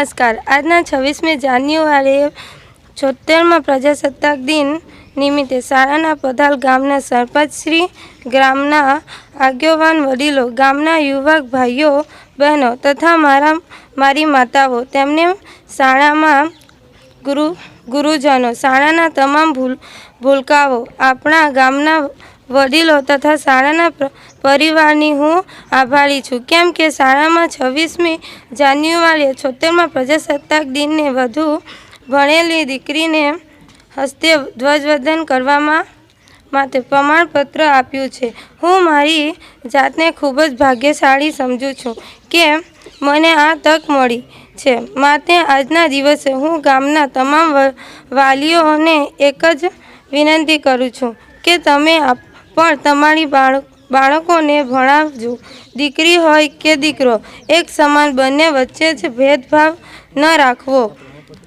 નમસ્કાર. આજના છવ્વીસમી જાન્યુઆરીએ છોતેરમાં પ્રજાસત્તાક દિન નિમિત્તે શાળાના પધાલ ગામના સરપંચશ્રી ગ્રામના આગેવાન વડીલો, ગામના યુવક ભાઈઓ, બહેનો તથા મારા, મારી માતાઓ, તેમને શાળામાં ગુરુ, ગુરુજનો, શાળાના તમામ ભૂલ, ભૂલકાઓ આપણા ગામના વડીલો તથા શાળાના પરિવારની હું આભારી છું. કેમ કે શાળામાં છવ્વીસમી જાન્યુઆરીએ છોતેરમાં પ્રજાસત્તાક દિનને વધુ ભણેલી દીકરીને હસ્તે ધ્વજવર્ધન કરવામાં માટે પ્રમાણપત્ર આપ્યું છે. હું મારી જાતને ખૂબ જ ભાગ્યશાળી સમજું છું કે મને આ તક મળી છે. માટે આજના દિવસે હું ગામના તમામ વાલીઓને એક જ વિનંતી કરું છું કે તમે આપ- પણ તમારી બાળક, બાળકોને ભણાવજો. દીકરી હોય કે દીકરો, એક સમાન બંને વચ્ચે જ ભેદભાવ ન રાખવો.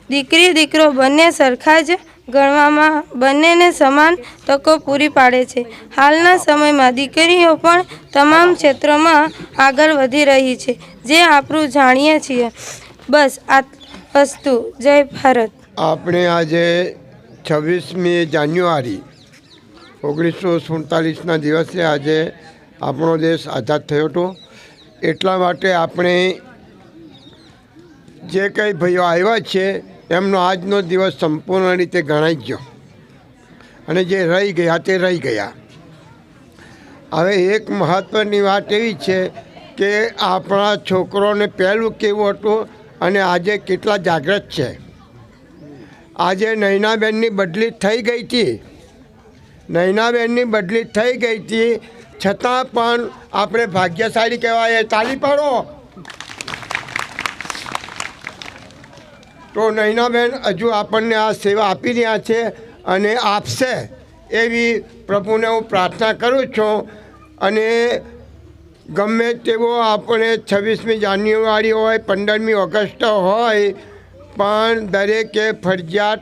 દીકરી, દીકરો બંને સરખા જ ગણવામાં, બંનેને સમાન તકો પૂરી પાડે છે. હાલના સમયમાં દીકરીઓ પણ તમામ ક્ષેત્રોમાં આગળ વધી રહી છે, જે આપણું જાણીએ છીએ. બસ આ વસ્તુ. જય ભારત. આપણે આજે છવ્વીસમી જાન્યુઆરી ઓગણીસો સુડતાલીસના દિવસે આજે આપણો દેશ આઝાદ થયો હતો. એટલા માટે આપણે જે કંઈ ભાઈઓ આવ્યા છે, એમનો આજનો દિવસ સંપૂર્ણ રીતે ગણાઈ ગયો. અને જે રહી ગયા તે રહી ગયા. હવે એક મહત્ત્વની વાત એવી છે કે આપણા છોકરોને પહેલું કેવું હતું અને આજે કેટલા જાગૃત છે. આજે નૈનાબેનની બદલી થઈ ગઈ હતી. નૈનાબેનની બદલી થઈ ગઈ હતી. છતાં પણ આપણે ભાગ્યશાળી કહેવાય તાલી પાડો. તો નૈનાબેન હજુ આપણને આ સેવા આપી રહ્યા છે અને આપશે એવી પ્રભુને હું પ્રાર્થના કરું છું. અને ગમે તેવો આપણે છવ્વીસમી જાન્યુઆરી હોય, પંદરમી ઓગસ્ટ હોય, પણ દરેકે ફરજિયાત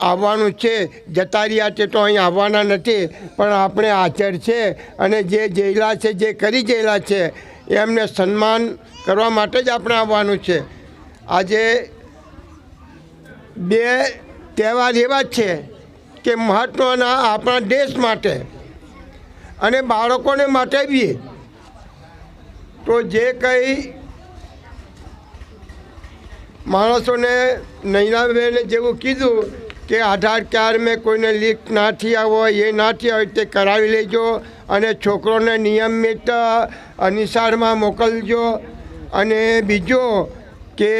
આવવાનું છે. જતા રહ્યા છે તો અહીં આવવાના નથી, પણ આપણે હાજર છે અને જે જયેલા છે, જે કરી ગયેલા છે, એમને સન્માન કરવા માટે જ આપણે આવવાનું છે. આજે બે તહેવાર એવા છે કે મહત્ત્વના આપણા દેશ માટે અને બાળકોને માટે બી. તો જે કંઈ માણસોને નૈનાબેને જેવું કીધું કે આધાર કાર્ડ મેં કોઈને લીક ના થયા હોય એ ના થયા હોય તે કરાવી લેજો અને છોકરોને નિયમિત અનિસારમાં મોકલજો. અને બીજો કે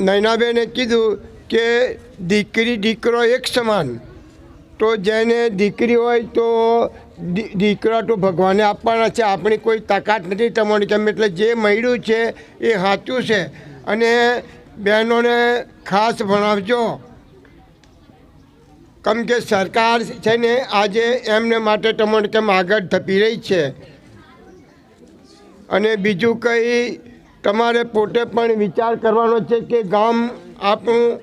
નૈનાબેને કીધું કે દીકરી, દીકરો એક સમાન. તો જેને દીકરી હોય તો દીકરા તો ભગવાને આપવાના છે. આપણી કોઈ તાકાત નથી તમારી તમે એટલે જે મળ્યું છે એ સાચું છે. અને બહેનોને ખાસ ભણાવજો. કેમ કે સરકાર છે ને આજે એમને માટે તમારે કેમ આગળ ધપી રહી છે. અને બીજું કંઈ તમારે પોતે પણ વિચાર કરવાનો છે કે ગામ આપણું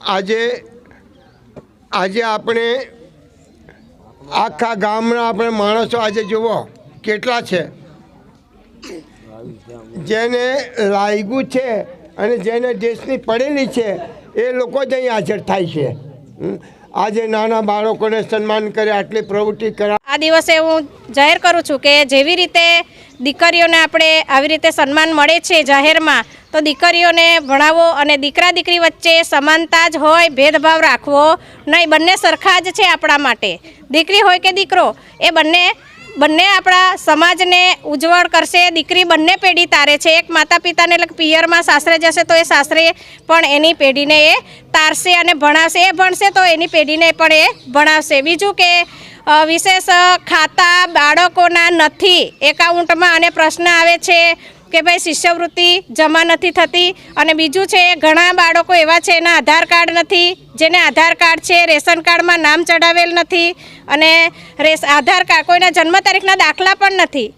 આજે આજે આપણે આખા ગામના આપણે માણસો આજે જુઓ, કેટલા છે? જેને લાગ્યું છે અને જેને દેશની પડેલી છે, એ લોકો જ અહીં હાજર થાય છે. આજે નાના બાળકોને સન્માન કરે, આટલી પ્રવૃત્તિ કરા આ દિવસે હું જાહેર કરું છું કે જેવી રીતે દીકરીઓને આપણે આવી રીતે સન્માન મળે છે જાહેરમાં, તો દીકરીઓને ભણાવો અને દીકરા દીકરી વચ્ચે સમાનતા જ હોય, ભેદભાવ રાખવો, નહીં, બંને સરખા જ છે આપણા માટે. દીકરી હોય કે દીકરો, એ બંને બંને આપણા સમાજને ઉજ્જવળ કરશે, દીકરી બંને પેઢી તારે છે. એક માતા પિતાને એટલે પિયરમાં સાસરે જશે તો એ સાસરે પણ એની પેઢીને એ તારશે અને ભણાવશે. એ ભણશે તો એની પેઢીને પણ એ ભણાવશે. બીજું કે વિશેષ ખાતા બાળકોના નથી. એકાઉન્ટમાં અને પ્રશ્ન આવે છે કે ભાઈ શિષ્યવૃત્તિ જમા નથી થતી અને બીજું છે, ઘણા બાળકો એવા છે, એના આધાર કાર્ડ નથી, જેને આધાર કાર્ડ છે, રેશન કાર્ડમાં નામ ચડાવેલ નથી અને રેસ, આધાર કાર્ડ કોઈના જન્મ તારીખના દાખલા પણ નથી.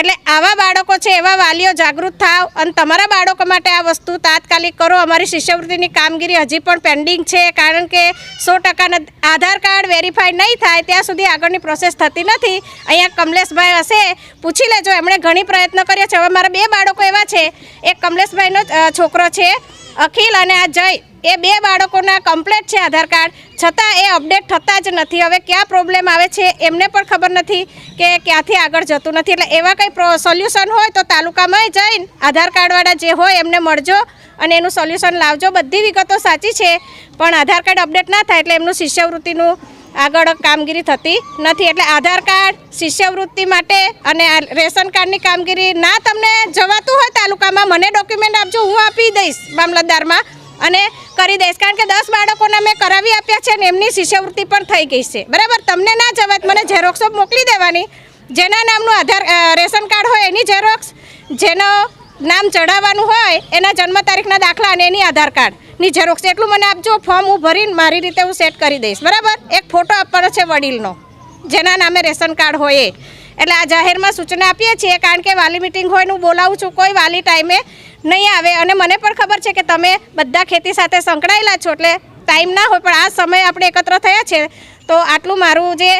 એટલે આવા બાળકો છે, એવા વાલીઓ જાગૃત થાવ અને તમારા બાળકો માટે આ વસ્તુ તાત્કાલિક કરો. અમારી શિષ્યવૃત્તિની કામગીરી હજી પણ પેન્ડિંગ છે, કારણ કે સો ટકાના આધાર કાર્ડ વેરીફાઈ નહીં થાય ત્યાં સુધી આગળની પ્રોસેસ થતી નથી. અહીંયા કમલેશભાઈ હશે, પૂછી લેજો. એમણે ઘણી પ્રયત્ન કર્યા છે. હવે મારા બે બાળકો એવા છે. એક કમલેશભાઈનો છોકરો છે. અખિલ અને આ જય એ બે બાળકોના કમ્પ્લેટ છે આધાર કાર્ડ. છતાં એ અપડેટ થતા જ નથી. હવે ક્યાં પ્રોબ્લેમ આવે છે એમને પણ ખબર નથી કે ક્યાંથી આગળ જતું નથી. એટલે એવા કંઈ સોલ્યુશન હોય તો તાલુકામાં જઈને આધાર કાર્ડવાળા જે હોય એમને મળજો અને એનું સોલ્યુશન લાવજો. બધી વિગતો સાચી છે, પણ આધાર કાર્ડ અપડેટ ના થાય એટલે એમનું શિષ્યવૃત્તિનું આગળ કામગીરી થતી નથી. એટલે આધાર કાર્ડ, શિષ્યવૃત્તિ માટે અને રેશન કાર્ડની કામગીરી ના તમને જવાતું હોય તાલુકામાં, મને ડોક્યુમેન્ટ આપજો, હું આપી દઈશ મામલતદારમાં અને કરી દઈશ. કારણ કે દસ બાળકોને મેં કરાવી આપ્યા છે ને એમની શિષ્યવૃત્તિ પણ થઈ ગઈ છે. બરાબર? તમને ના જવાત, મને ઝેરોક્ષો મોકલી દેવાની. જેના નામનું આધાર રેશન કાર્ડ હોય એની ઝેરોક્ષ જેનો નામ ચડાવવાનું હોય, એના જન્મ તારીખના દાખલા અને એની આધાર કાર્ડની ઝેરોક્ષ એટલું મને આપજો ફોર્મ હું ભરીને મારી રીતે હું સેટ કરી દઈશ, બરાબર? એક ફોટો આપવાનો છે વડીલનો, જેના નામે રેશન કાર્ડ હોય એટલે આ જાહેરમાં સૂચના આપીએ છીએ, કારણ કે વાલી મિટિંગ હોય હું બોલાવું છું, કોઈ વાલી ટાઈમે નહીં આવે. અને મને પણ ખબર છે કે તમે બધા ખેતી સાથે સંકળાયેલા છો, એટલે ટાઈમ ના હોય, પણ આ સમય આપણે એકત્ર થયા છે, તો આટલું મારું જે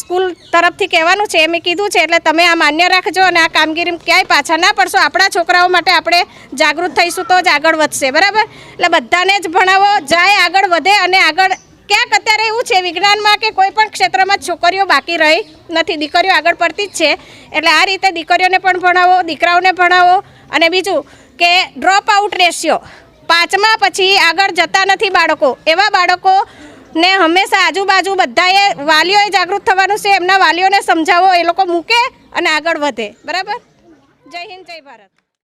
સ્કૂલ તરફથી કહેવાનું છે, એમ કીધું છે, એટલે તમે આ માન્ય રાખજો અને આ કામગીરી ક્યાંય પાછા ના પડશો. આપણા છોકરાઓ માટે આપણે જાગૃત થઈશું તો જ આગળ વધશે, બરાબર? એટલે બધાને જ ભણાવો, જાય, આગળ વધે અને આગળ ક્યાંક અત્યારે એવું છે, વિજ્ઞાનમાં કે કોઈ પણ ક્ષેત્રમાં છોકરીઓ બાકી રહી નથી, દીકરીઓ આગળ પડતી જ છે. એટલે આ રીતે દીકરીઓને પણ ભણાવો, દીકરાઓને ભણાવો અને બીજું કે ડ્રોપ આઉટ રેશિયો પાંચમા પછી આગળ જતા નથી બાળકો. એવા બાળકો ને હંમેશા આજુબાજુ બધાએ વાલીઓએ જાગૃત થવાનું છે. એમના વાલીઓને સમજાવો, એ લોકો મૂકે અને આગળ વધે. બરાબર? જય હિન્દ, જય ભારત.